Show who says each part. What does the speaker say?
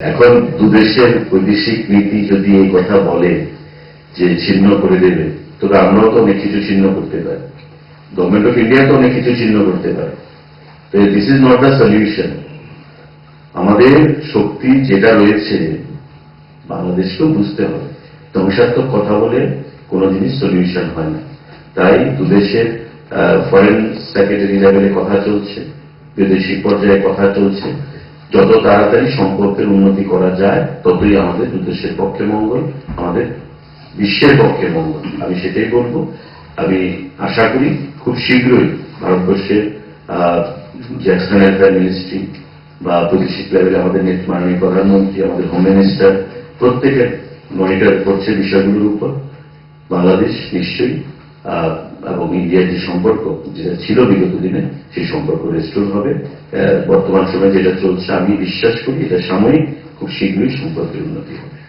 Speaker 1: এখন দুদেশের বৈদেশিক নীতি যদি এই কথা বলে যে ছিন্ন করে দেবে, তবে আমরাও তো অনেক কিছু ছিন্ন করতে পারি। গভর্নমেন্ট অফ ইন্ডিয়া তো অনেক কিছু ছিন্ন করতে পারে। তো this is not the solution আমাদের শক্তি যেটা রয়েছে, বাংলাদেশকেও বুঝতে হবে। ধ্বংসাত্মক কথা বলে কোনো জিনিস সলিউশন হয় না। তাই দুদেশের ফরেন সেক্রেটারি লেভেলে কথা চলছে বৈদেশিক পর্যায়ে কথা চলছে। যত তাড়াতাড়ি সম্পর্কের উন্নতি করা যায়, ততই আমাদের দুদেশের পক্ষে মঙ্গল, আমাদের বিশ্বের পক্ষে মঙ্গল। আমি সেটাই বলব। আমি আশা করি খুব শীঘ্রই ভারতবর্ষের এক্সটার্নাল অ্যাফেয়ার মিনিস্ট্রি বা বৈদেশিক লেভেলে আমাদের মাননীয় প্রধানমন্ত্রী, আমাদের হোম মিনিস্টার প্রত্যেকে মনিটর করছে বিষয়গুলোর উপর। বাংলাদেশ নিশ্চয়ই এবং ইন্ডিয়ার যে সম্পর্ক, যেটা ছিল বিগত দিনে, সেই সম্পর্ক রেস্টোর হবে। বর্তমান সময়ে যেটা চলছে, আমি বিশ্বাস করি এটা সাময়িক, খুব শীঘ্রই সম্পর্কের উন্নতি হবে।